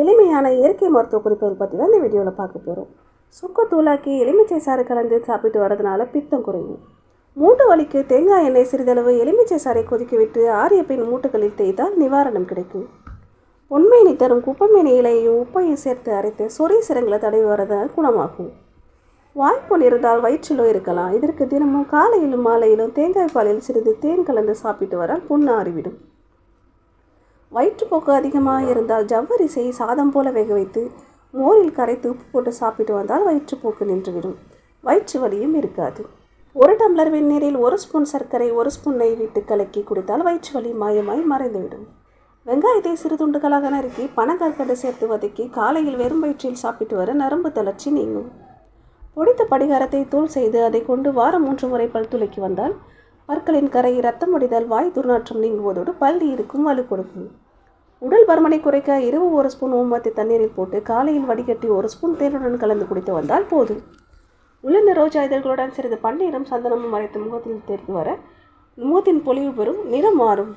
எளிமையான இயற்கை மருத்துவ குறிப்புகள் பற்றி தான் இந்த வீடியோவில் பார்க்க போகிறோம் சுக்கத்தூளாக்கி எலுமிச்சை சாறு கலந்து சாப்பிட்டு வரதுனால பித்தம் குறையும். மூட்டு வலிக்கு தேங்காய் எண்ணெய் சிறிதளவு எலுமிச்சை சாறை கொதிக்க விட்டு ஆரிய பின் மூட்டுகளில் தேய்த்தால் நிவாரணம் கிடைக்கும். பொன்மேனி தரும் குப்பமேனி இலையையும் உப்பையும் சேர்த்து அரைத்து சொறி சிரங்களை தடவி வரத குணமாகும். வாய்ப்புண் இருந்தால் வயிற்றிலோ இருக்கலாம். இதற்கு தினமும் காலையிலும் மாலையிலும் தேங்காய் பாலில் சிறிது தேன் கலந்து சாப்பிட்டு வரால் புண்ணு ஆறிவிடும். வயிற்றுப்போக்கு அதிகமாக இருந்தால் ஜவ்வரிசை சாதம் போல வேக வைத்து மோரில் கரைத்து உப்பு போட்டு சாப்பிட்டு வந்தால் வயிற்றுப்போக்கு நின்றுவிடும். வயிற்று வலியும் இருக்காது. ஒரு டம்ளர் வெந்நீரில் ஒரு ஸ்பூன் சர்க்கரை ஒரு ஸ்பூன் நெய் விட்டு கலக்கி குடித்தால் வயிற்று வலி மாயமாய் மறைந்துவிடும். வெங்காயத்தை சிறு துண்டுகளாக நறுக்கி பனங்கற்கண்டு சேர்த்து வதக்கி காலையில் வெறும் வயிற்றில் சாப்பிட்டு வர நரம்பு தளர்ச்சி நீங்கும். பொடித்த படிகாரத்தை தூள் செய்து அதை கொண்டு வாரம் மூன்று முறை பல் துளைக்கி வந்தால் பற்களின் கரை ரத்தம் முடிதால் வாய் துர்நாற்றம் நீங்குவதோடு பல் இருக்கும் வலு கொடுக்கும். உடல் பருமனை குறைக்க இரவு ஒரு ஸ்பூன் ஓமத்தை தண்ணீரில் போட்டு காலையில் வடிகட்டி ஒரு ஸ்பூன் தேனுடன் கலந்து குடித்து வந்தால் போதும். உலர்ந்த ரோஜா இதழ்களுடன் சிறிது பன்னீரும் சந்தனமும் மறைத்து முகத்தில் தெரிந்து வர முகத்தின் பொலிவு பெறும் நிறம் மாறும்.